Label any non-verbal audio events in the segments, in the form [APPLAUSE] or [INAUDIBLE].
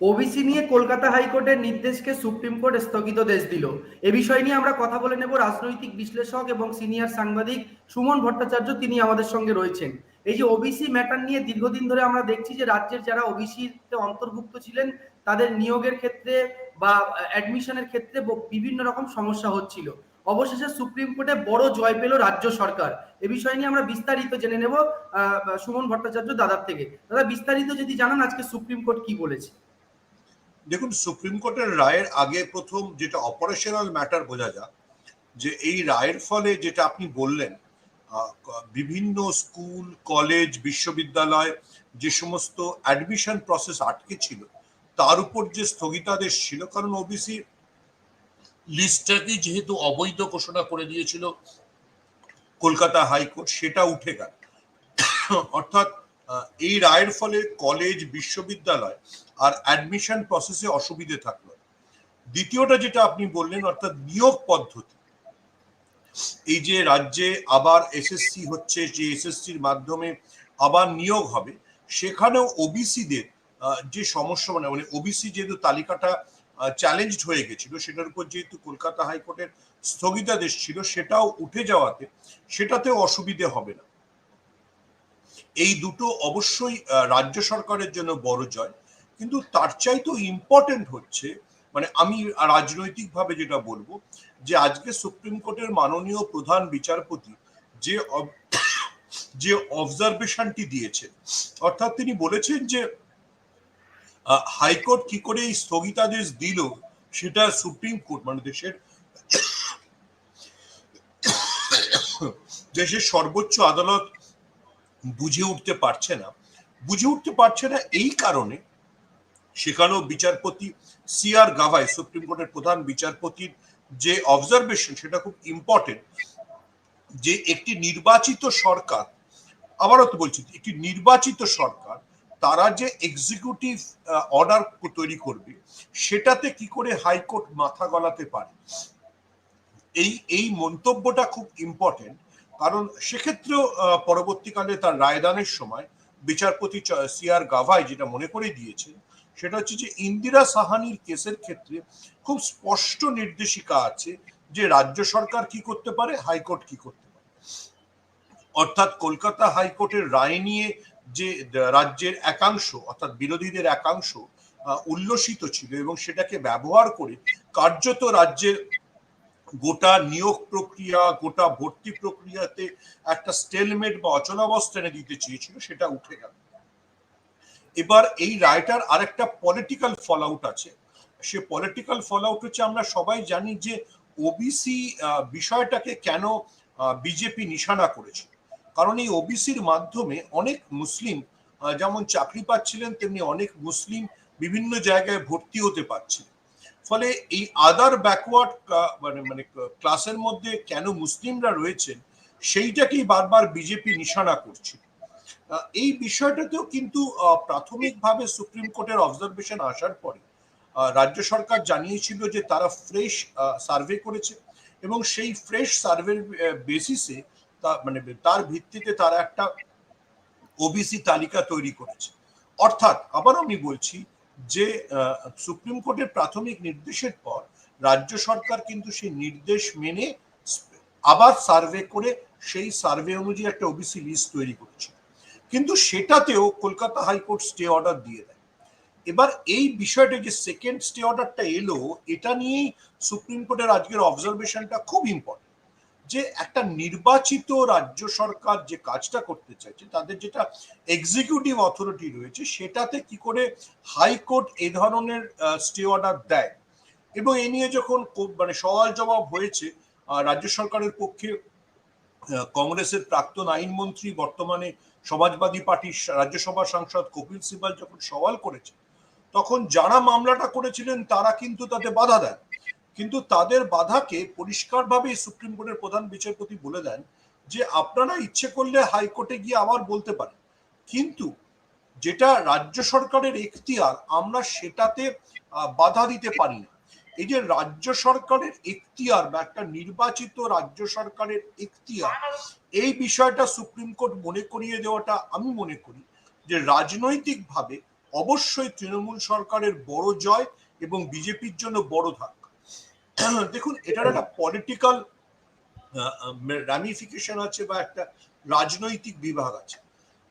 OBC নিয়ে কলকাতা হাইকোর্টের নির্দেশকে সুপ্রিম কোর্ট স্থগিত দেশ দিল। এ বিষয় নিয়ে আমরা কথা বলে নেব রাজনৈতিক বিশ্লেষক এবং সিনিয়র সাংবাদিক সুমন ভট্টাচার্য, তিনি আমাদের সঙ্গে রয়েছেন। এই যে ওবিসি ম্যাটার নিয়ে দীর্ঘদিন ধরে আমরা দেখছি যে রাজ্যের যারা ওবিসিতে অন্তর্ভুক্ত ছিলেন, তাদের নিয়োগের ক্ষেত্রে বা অ্যাডমিশনের ক্ষেত্রে বিভিন্ন রকম সমস্যা হচ্ছিল। অবশেষে সুপ্রিম কোর্টে বড় জয় পেল রাজ্য সরকার। এ বিষয় নিয়ে আমরা বিস্তারিত জেনে নেব সুমন ভট্টাচার্য দাদার থেকে। দাদা, বিস্তারিত যদি জানান আজকে সুপ্রিম কোর্ট কি বলেছে। দেখুন, সুপ্রিম কোর্টের রায়ের আগে প্রথম যেটা অপারেশনাল ম্যাটার বোঝা যায় যে এই রায়ের ফলে যেটা আপনি বললেন বিভিন্ন স্কুল, কলেজ, বিশ্ববিদ্যালয় যে সমস্ত অ্যাডমিশন প্রসেস আটকে ছিল, তার উপর যে স্থগিতাদেশ ছিল, কারণ ওবিসি লিস্টটাকে যেহেতু অবৈধ ঘোষণা করে দিয়েছিল, কলকাতা হাইকোর্ট, সেটা উঠে গেল। অর্থাৎ এই রায়ের ফলে কলেজ বিশ্ববিদ্যালয় আর অ্যাডমিশন প্রসেসে অসুবিধে থাকল। দ্বিতীয়টা যেটা আপনি বললেন, অর্থাৎ নিয়োগ পদ্ধতি। এই যে রাজ্যে আবার এসএসসি হচ্ছে, যে এসএসসির মাধ্যমে আবার নিয়োগ হবে, সেখানেও ওবিসিদের যে সমস্যা মানে মানে ওবিসি যেহেতু তালিকাটা চ্যালেঞ্জড হয়ে গেছিল, সেটার উপর যেহেতু কলকাতা হাইকোর্টের স্থগিতাদেশ ছিল, সেটাও উঠে যাওয়াতে সেটাতেও অসুবিধে হবে না। এই দুটো অবশ্যই রাজ্য সরকারের জন্য বড় জয়। কিন্তু তার চাইতেও ইম্পর্টেন্ট হচ্ছে মানে আমি রাজনৈতিকভাবে যেটা বলব, যে আজকে সুপ্রিম কোর্টের মাননীয় প্রধান বিচারপতি যে [COUGHS] যে অবজারভেশনটি দিয়েছেন, অর্থাৎ তিনি বলেছেন যে হাইকোর্ট কি করে এই স্থগিতাদেশ দিল, সেটা সুপ্রিম কোর্ট মানে দেশের [COUGHS] দেশের সর্বোচ্চ আদালত বুঝে উঠতে পারছে না। বুঝে উঠতে পারছে না এই কারণে সেখানেও বিচারপতি সি আর গাভাই, সুপ্রিম কোর্টের প্রধান বিচারপতির যে অবজারভেশন সেটা খুব ইম্পর্টেন্ট যে একটি নির্বাচিত সরকার, আবারও তো বলছি, একটি নির্বাচিত সরকার, তারা যে এক্সিকিউটিভ অর্ডার তৈরি করবে, সেটাতে কি করে হাইকোর্ট মাথা গলাতে পারে? এই এই মন্তব্যটা খুব ইম্পর্টেন্ট কারণ সেক্ষেত্রেও পরবর্তীকালে তার রায়দানের সময় বিচারপতি সি আর গাভাই যেটা মনে করে দিয়েছেন, সেটা হচ্ছে যে ইন্দিরা সাহানির কেসের ক্ষেত্রে খুব স্পষ্ট নির্দেশিকা আছে যে রাজ্য সরকার কি করতে পারে, হাইকোর্ট কি করতে পারে। অর্থাৎ কলকাতা হাইকোর্টের রায় নিয়ে যে রাজ্যের একাংশ, অর্থাৎ বিরোধীদের একাংশ উল্লসিত ছিল এবং সেটাকে ব্যবহার করে কার্যত রাজ্যের গোটা নিয়োগ প্রক্রিয়া, গোটা ভর্তি প্রক্রিয়াতে একটা স্টেলমেট বা অচলাবস্থা এনে দিতে চেয়েছিল, সেটা উঠে গেল। এবার এই রায়টার আরেকটা পলিটিক্যাল ফল আউট আছে। সে পলিটিক্যাল ফল আউট হচ্ছে আমরা সবাই জানি যে ওবিসি বিষয়টাকে কেন বিজেপি নিশানা করেছে। কারণ এই ওবিসির মাধ্যমে অনেক মুসলিম যেমন চাকরি পাচ্ছিলেন, তেমনি অনেক মুসলিম বিভিন্ন জায়গায় ভর্তি হতে পারছে ফলে এই আদার ব্যাকওয়ার্ড মানে মানে ক্লাসের মধ্যে কেন মুসলিমরা রয়েছেন, সেইটাকেই বারবার বিজেপি নিশানা করছে। এই বিষয়টাতেও কিন্তু প্রাথমিকভাবে সুপ্রিম কোর্টের অবজারভেশন আসার পরে রাজ্য সরকার জানিয়েছিল যে তারা ফ্রেশ সার্ভে করেছে এবং সেই ফ্রেশ সার্ভের বেসিসে তা মানে তার ভিত্তিতে তারা একটা ওবিসি তালিকা তৈরি করেছে। অর্থাৎ আবার আমি বলছি যে সুপ্রিম কোর্টের প্রাথমিক নির্দেশের পর রাজ্য সরকার কিন্তু সেই নির্দেশ মেনে আবার সার্ভে করে সেই সার্ভে অনুযায়ী একটা ওবিসি লিস্ট তৈরি করেছে কিন্তু সেটাতেও কলকাতা হাইকোর্ট স্টে অর্ডার দিয়ে দেয়। এবার এই বিষয়টা যে সেকেন্ড স্টে অর্ডারটা এলো, এটা নিয়েই সুপ্রিম কোর্টের আজকের অবজারভেশনটা খুব ইম্পর্টেন্ট যে একটা নির্বাচিত রাজ্য সরকার যে কাজটা করতে চাইছে, তাদের যেটা এক্সিকিউটিভ অথরিটি রয়েছে, সেটাতে কি করে হাইকোর্ট এ ধরনের স্টে অর্ডার দেয়? এবং এ নিয়ে যখন মানে সওয়াল জবাব হয়েছে রাজ্য সরকারের পক্ষে কংগ্রেসের প্রাক্তন আইনমন্ত্রী, বর্তমানে সমাজবাদী পার্টির রাজ্যসভা সাংসদ কপিল সিবাল যখন সওয়াল করেছে, তখন যারা মামলাটা করেছিলেন, তারা কিন্তু তাতে বাধা দেন। কিন্তু তাদের বাধাকে পরিষ্কারভাবে সুপ্রিম কোর্টের প্রধান বিচারপতি বলে দেন যে আপনারা ইচ্ছে করলে হাইকোর্টে গিয়ে আবার বলতে পারেন। কিন্তু যেটা রাজ্য সরকারের এখতিয়ার, আমরা সেটাতে বাধা দিতে পারি না। এই যে রাজ্য সরকারের এখতিয়ার বা একটা নির্বাচিত রাজ্য সরকারের এখতিয়ার, এই বিষয়টা সুপ্রিম কোর্ট মনে করিয়ে দেওয়াটা আমি মনে করি যে রাজনৈতিকভাবে অবশ্যই তৃণমূল সরকারের বড় জয় এবং বিজেপির জন্য বড় ধাক্কা দেখুন, এটার একটা পলিটিক্যাল রামিফিকেশন আছে বা একটা রাজনৈতিক বিভাগ আছে।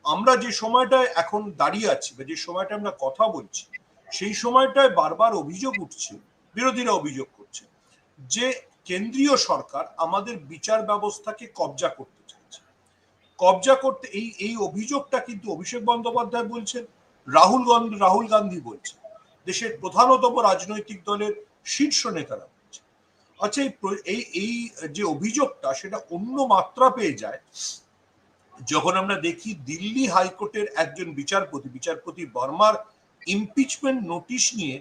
আমরা যে সময়টায় এখন দাঁড়িয়ে আছি বা যে সময়টা আমরা কথা বলছি, সেই সময়টায় বারবার অভিযোগ উঠছে, বিরোধীরা অভিযোগ করছে যে কেন্দ্রীয় সরকার আমাদের বিচার ব্যবস্থাকে কবজা করতে চাইছে। কবজা করতে, এই এই অভিযোগটা কিন্তু অভিষেক বন্দ্যোপাধ্যায় বলছেন, রাহুল গান্ধী রাহুল গান্ধী বলছেন। দেশের প্রধানতম রাজনৈতিক দলের শীর্ষ নেতারা। আচ্ছা এই এই যে অভিযোগটা সেটা অন্য মাত্রা পেয়ে যায়। যখন আমরা দেখি দিল্লি হাইকোর্টের একজন বিচারপতি বিচারপতি বর্মার ইমপিচমেন্ট নোটিশ নিয়ে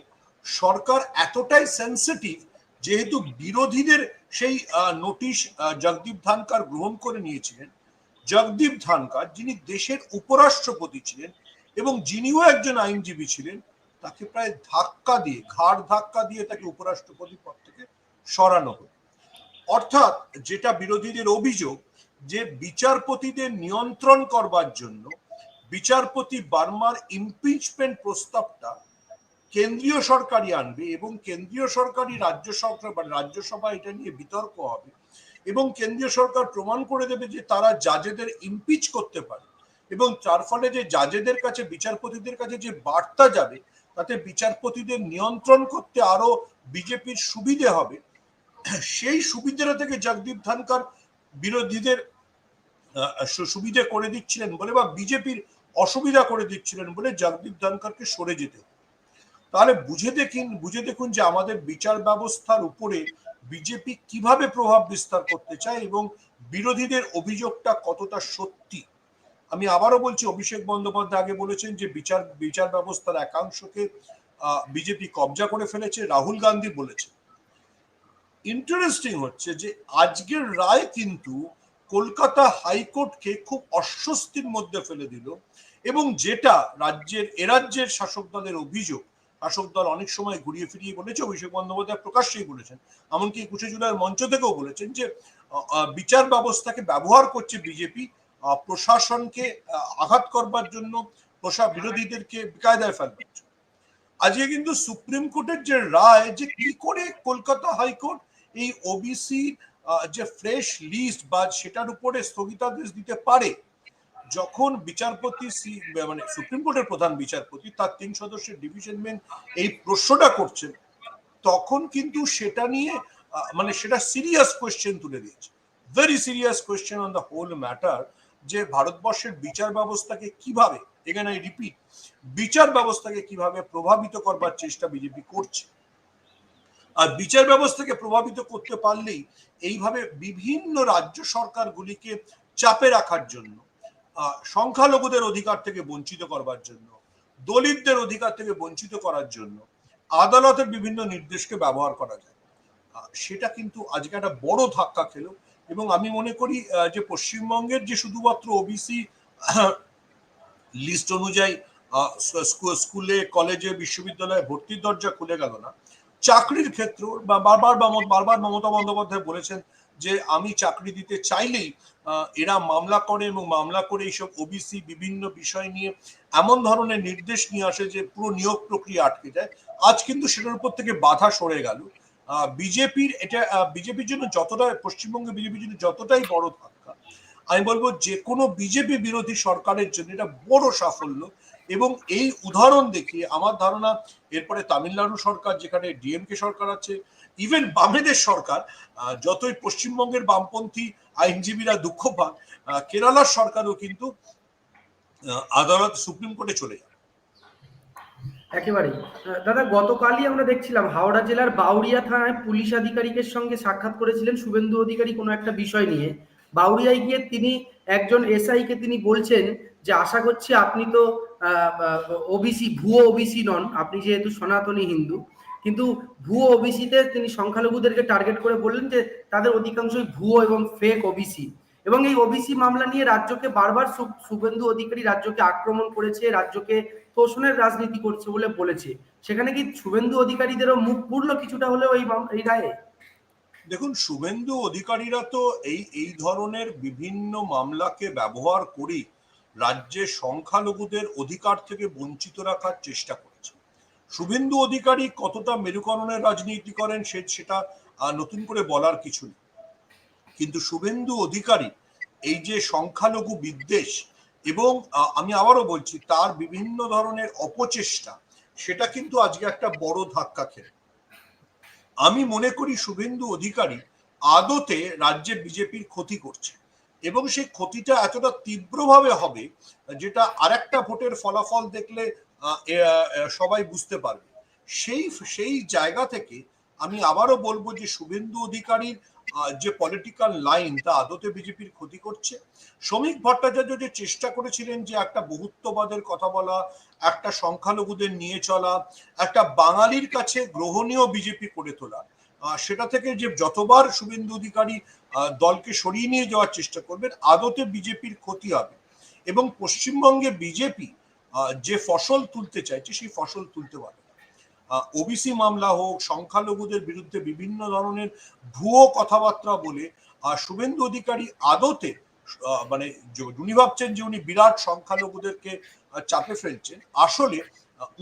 সরকার এতটাই সেন্সিটিভ যেহেতু বিরোধীদের সেই নোটিশ জগদীপ ধানকার গ্রহণ করে নিয়েছিলেন। জগদীপ ধানকার যিনি দেশের উপরাষ্ট্রপতি ছিলেন এবং যিনিও একজন আইনজীবী ছিলেন, তাকে প্রায় ধাক্কা দিয়ে, ঘাড় ধাক্কা দিয়ে তাকে উপরাষ্ট্রপতি পদ থেকে সরানো অর্থাৎ যেটা বিরোধীদের অভিযোগ যে বিচারপতিদের নিয়ন্ত্রণ করবার জন্য বিচারপতি বার্মার ইমপিচমেন্ট প্রস্তাবটা কেন্দ্রীয় সরকারই আনবে এবং কেন্দ্রীয় সরকারই রাজ্য সরকার বা রাজ্যসভা এটা নিয়ে বিতর্ক হবে এবং কেন্দ্রীয় সরকার প্রমাণ করে দেবে যে তারা জাজেদের ইমপিচ করতে পারে এবং তার ফলে যে জাজেদের কাছে, বিচারপতিদের কাছে যে বার্তা যাবে, তাতে বিচারপতিদের নিয়ন্ত্রণ করতে আরও বিজেপির সুবিধে হবে। সেই সুবিধাটা থেকে জগদীপ ধানকার বিরোধীদের সুবিধে করে দিচ্ছিলেন বলে বা বিজেপির অসুবিধা করে দিচ্ছিলেন বলে জগদীপ ধনকরকে সরে যেতে তাহলে বুঝে দেখুন বুঝে দেখুন যে আমাদের বিচার ব্যবস্থার উপরে বিজেপি কীভাবে প্রভাব বিস্তার করতে চায় এবং বিরোধীদের অভিযোগটা কতটা সত্যি। আমি আবারও বলছি, অভিষেক বন্দ্যোপাধ্যায় আগে বলেছেন যে বিচার বিচার ব্যবস্থার একাংশকে বিজেপি কবজা করে ফেলেছে, রাহুল গান্ধী বলেছে ইন্টারেস্টিং হচ্ছে যে আজকের রায় কিন্তু কলকাতা হাইকোর্টকে খুব অস্বস্তির মধ্যে ফেলে দিল এবং যেটা রাজ্যের এরাজ্যের শাসক দলের অভিযোগ, শাসক দল অনেক সময় ঘুরিয়ে ফিরিয়ে বলেছে, অভিষেক বন্দ্যোপাধ্যায় প্রকাশ্যেই বলেছেন, এমনকি একুশে জুলাইয়ের মঞ্চ থেকেও বলেছেন যে বিচার ব্যবস্থাকে ব্যবহার করছে বিজেপি প্রশাসনকে আঘাত করবার জন্য প্রশা, বিরোধীদেরকে কায়দায় ফেলবার আজকে কিন্তু সুপ্রিম কোর্টের যে রায় যে কি করে কলকাতা হাইকোর্ট এই ওবিসি যে ফ্রেশ লিস্ট বা সেটার উপরে স্থগিতাদেশ দিতে পারে, যখন বিচারপতি মানে সুপ্রিম কোর্টের প্রধান বিচারপতি তার তিন সদস্যের ডিভিশন বেঞ্চ এই প্রশ্নটা করছেন, তখন কিন্তু সেটা নিয়ে মানে সেটা সিরিয়াস কোয়েশ্চেন তুলে দিয়েছে। Very serious question on the whole matter যে ভারতবর্ষের বিচার ব্যবস্থাকে কীভাবে এখানে রিপিট বিচার ব্যবস্থাকে কীভাবে প্রভাবিত করবার চেষ্টা বিজেপি করছে। আর বিচার ব্যবস্থাকে প্রভাবিত করতে পারলেই এইভাবে বিভিন্ন রাজ্য সরকারগুলিকে চাপে রাখার জন্য সংখ্যালঘুদের অধিকার থেকে বঞ্চিত করবার জন্য, দলিতদের অধিকার থেকে বঞ্চিত করার জন্য আদালতের বিভিন্ন নির্দেশকে ব্যবহার করা যায়। সেটা কিন্তু আজকে একটা বড় ধাক্কা খেলো এবং আমি মনে করি যে পশ্চিমবঙ্গের যে শুধুমাত্র ওবিসি লিস্ট অনুযায়ী স্কুলে, কলেজে, বিশ্ববিদ্যালয়ে ভর্তির দরজা খুলে গেল না চাকরির ক্ষেত্র বা বারবার বারবার মমতা বন্দ্যোপাধ্যায় বলেছেন যে আমি চাকরি দিতে চাইলেই এরা মামলা করে এবং মামলা করে এইসব ওবিসি বিভিন্ন বিষয় নিয়ে এমন ধরনের নির্দেশ নিয়ে আসে যে পুরো নিয়োগ প্রক্রিয়া আটকে যায়। আজ কিন্তু সেটার উপর থেকে বাধা সরে গেল। বিজেপির এটা বিজেপির জন্য যতটা, পশ্চিমবঙ্গে বিজেপির জন্য যতটাই বড় ধাক্কা আমি বলব যে কোনো বিজেপি বিরোধী সরকারের জন্য এটা বড় সাফল্য এবং এই উদাহরণ দেখিয়ে আমার ধারণা এরপরে তামিলনাড়ু সরকার, যেখানে ডিএমকে সরকার আছে ইভেন বামেদের সরকার যতই পশ্চিমবঙ্গের বামপন্থী আইনজীবীরা দুঃখ পান কেরালার সরকারও কিন্তু আদালত, সুপ্রিম কোর্টে চলে যায় একেবারেই। দাদা, গতকালই আমরা দেখছিলাম হাওড়া জেলার বাউরিয়া থানায় পুলিশ আধিকারিকের সঙ্গে সাক্ষাৎ করেছিলেন শুভেন্দু অধিকারী কোনো একটা বিষয় নিয়ে। বাউরিয়ায় গিয়ে তিনি একজন এসআই কে তিনি বলছেন যে, আশা করছি আপনি তো ওবিসি ভুয়ো ওবিসি নন। আপনি যেহেতু সনাতনী হিন্দু। কিন্তু ভুয়ো ওবিসিতে তিনি সংখ্যালঘুদেরকে টার্গেট করে বললেন যে, তাদের অধিকাংশই ভুয়ো এবং ফেক ওবিসি এবং এই ওবিসি মামলা নিয়ে রাজ্যকে বারবার শুভেন্দু অধিকারী রাজ্যকে আক্রমণ করেছে, রাজ্যকে তোষণের রাজনীতি করছে বলে বলেছে। সেখানে কি শুভেন্দু অধিকারীদেরও মুখ পুরলো কিছুটা হলেও এই রায়ে? দেখুন, শুভেন্দু অধিকারীরা তো এই এই ধরনের বিভিন্ন মামলাকে ব্যবহার করেই রাজ্যে সংখ্যালঘুদের অধিকার থেকে বঞ্চিত রাখার চেষ্টা করেছে। শুভেন্দু অধিকারী কতটা মেরুকরণের রাজনীতি করেন সে, সেটা নতুন করে বলার কিছু নেই। কিন্তু শুভেন্দু অধিকারী এই যে সংখ্যালঘু বিদ্বেষ এবং আমি আবারও বলছি, তার বিভিন্ন ধরনের অপচেষ্টা, সেটা কিন্তু আজকে একটা বড় ধাক্কা খেল। আমি মনে করি শুভেন্দু অধিকারী আদতে রাজ্যে বিজেপির ক্ষতি করছে। এবং সেই ক্ষতিটা এতটা তীব্রভাবে হবে যেটা আরেকটা ভোটের ফলাফল দেখলে সবাই বুঝতে পারবে। সেই সেই জায়গা থেকে আমি আবারও বলব যে শুভেন্দু অধিকারীর যে পলিটিক্যাল লাইন তা আদতে বিজেপির ক্ষতি করছে। শ্রমিক ভট্টাচার্য যে চেষ্টা করেছিলেন যে একটা বহুত্ববাদের কথা বলা, একটা সংখ্যালঘুদের নিয়ে চলা, একটা বাঙালির কাছে গ্রহণীয় বিজেপি করে তোলা সেটা থেকে যে যতবার শুভেন্দু অধিকারী দলকে সরিয়ে নিয়ে যাওয়ার চেষ্টা করবেন, আদতে বিজেপির ক্ষতি হবে। এবং পশ্চিমবঙ্গে বিজেপি যে ফসল তুলতে চাইছে, সেই ফসল তুলতে পারবে ওবিসি মামলা হোক, সংখ্যালঘুদের বিরুদ্ধে বিভিন্ন ধরনের ভুয়ো কথাবার্তা বলে শুভেন্দু অধিকারী আদতে মানে উনি ভাবছেন যে উনি বিরাট সংখ্যালঘুদেরকে চাপে ফেলছেন, আসলে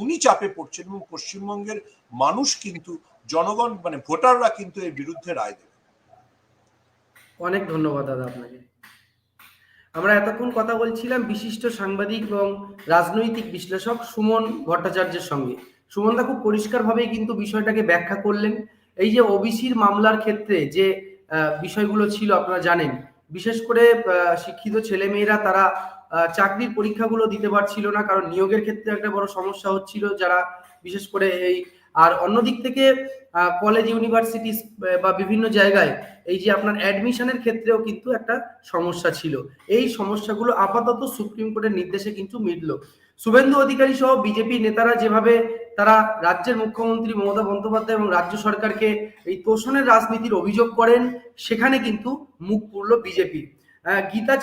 উনি চাপে পড়ছেন এবং পশ্চিমবঙ্গের মানুষ কিন্তু জনগণ মানে ভোটাররা কিন্তু এর বিরুদ্ধে রায় দেবে। অনেক ধন্যবাদ দাদা আপনাকে। আমরা এতক্ষণ কথা বলছিলাম বিশিষ্ট সাংবাদিক এবং রাজনৈতিক বিশ্লেষক সুমন ভট্টাচার্যের সঙ্গে। সুমনদা খুব পরিষ্কারভাবেই কিন্তু বিষয়টাকে ব্যাখ্যা করলেন। এই যে ওবিসির মামলার ক্ষেত্রে যে বিষয়গুলো ছিল আপনারা জানেন, বিশেষ করে শিক্ষিত ছেলেমেয়েরা তারা চাকরির পরীক্ষাগুলো দিতে পারছিল না, কারণ নিয়োগের ক্ষেত্রে একটা বড় সমস্যা হচ্ছিল যারা, বিশেষ করে এই, আর অন্যদিক থেকে কলেজ ইউনিভার্সিটি বা বিভিন্ন জায়গায় এই যে আপনার অ্যাডমিশনের ক্ষেত্রেও কিন্তু একটা সমস্যা ছিল। এই সমস্যাগুলো আপাতত সুপ্রিম কোর্টের নির্দেশে কিন্তু মিটল। শুভেন্দু অধিকারী সহ বিজেপি নেতারা যেভাবে তারা রাজ্যের মুখ্যমন্ত্রী মমতা বন্দ্যোপাধ্যায় এবং রাজ্য সরকারকে এই তোষণের রাজনীতির অভিযোগ করেন, সেখানে কিন্তু মুখ পুরল বিজেপি। গীতা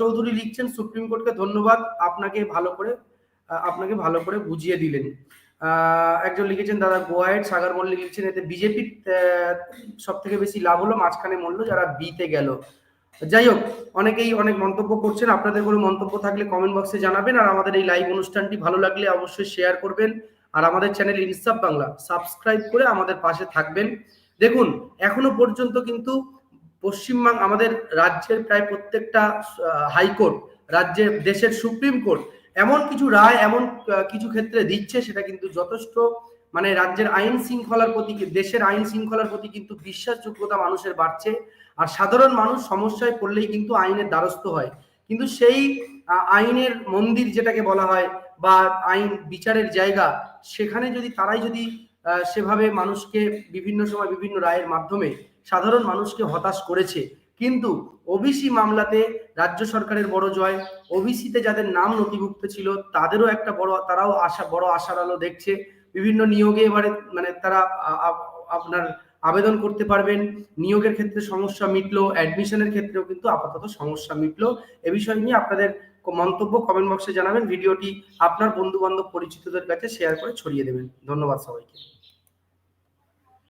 চৌধুরী লিখছেন, সুপ্রিম কোর্টকে ধন্যবাদ, আপনাকে ভালো করে আপনাকে ভালো করে বুঝিয়ে দিলেন। একজন লিখেছেন, দাদা গোয়াহেড সাগর মল্লিক লিখছেন, এতে বিজেপির সব থেকে বেশি লাভ হলো মাঝখানে মূল্য যারা বিতে গেল। যাই হোক, অনেকেই অনেক মন্তব্য করছেন, আপনাদের কোনো মন্তব্য থাকলে কমেন্ট বক্সে জানাবেন, আর আমাদের এই লাইভ অনুষ্ঠানটি ভালো লাগলে অবশ্যই শেয়ার করবেন। আর আমাদের চ্যানেল ইনসাফ বাংলা সাবস্ক্রাইব করে আমাদের পাশে থাকবেন। দেখুন, এখনও পর্যন্ত কিন্তু পশ্চিমবঙ্গ, আমাদের রাজ্যের প্রায় প্রত্যেকটা হাইকোর্ট রাজ্যের, দেশের সুপ্রিম কোর্ট, এমন কিছু রায়, এমন কিছু ক্ষেত্রে দিচ্ছে, সেটা কিন্তু যথেষ্ট। মানে রাজ্যের আইন শৃঙ্খলার প্রতি, দেশের আইন শৃঙ্খলার প্রতি কিন্তু বিশ্বাসযোগ্যতা মানুষের বাড়ছে। আর সাধারণ মানুষ সমস্যায় পড়লেই কিন্তু আইনের দ্বারস্থ হয়। কিন্তু সেই আইনের মন্দির যেটাকে বলা হয় বা আইন বিচারের জায়গা, সেখানে যদি তারাই যদি সেভাবে মানুষকে বিভিন্ন সময় বিভিন্ন রায়ের মাধ্যমে সাধারণ মানুষকে হতাশ করেছে। কিন্তু ওবিসি মামলাতে রাজ্য সরকারের বড় জয় ওবিসিতে যাদের নাম নথিভুক্ত ছিল, তাদেরও একটা বড়, তারাও আশা, বড় আশার আলো দেখছে। বিভিন্ন নিয়োগে এবারে মানে তারা আপনার আবেদন করতে পারবেন। নিয়োগের ক্ষেত্রে সমস্যা মিটলো অ্যাডমিশনের ক্ষেত্রেও কিন্তু আপাতত সমস্যা মিটলো। এ বিষয় নিয়ে আপনাদের মন্তব্য কমেন্ট বক্সে জানাবেন, ভিডিওটি আপনার বন্ধু বান্ধব পরিচিতদের কাছে শেয়ার করে ছড়িয়ে দেবেন। ধন্যবাদ সবাইকে।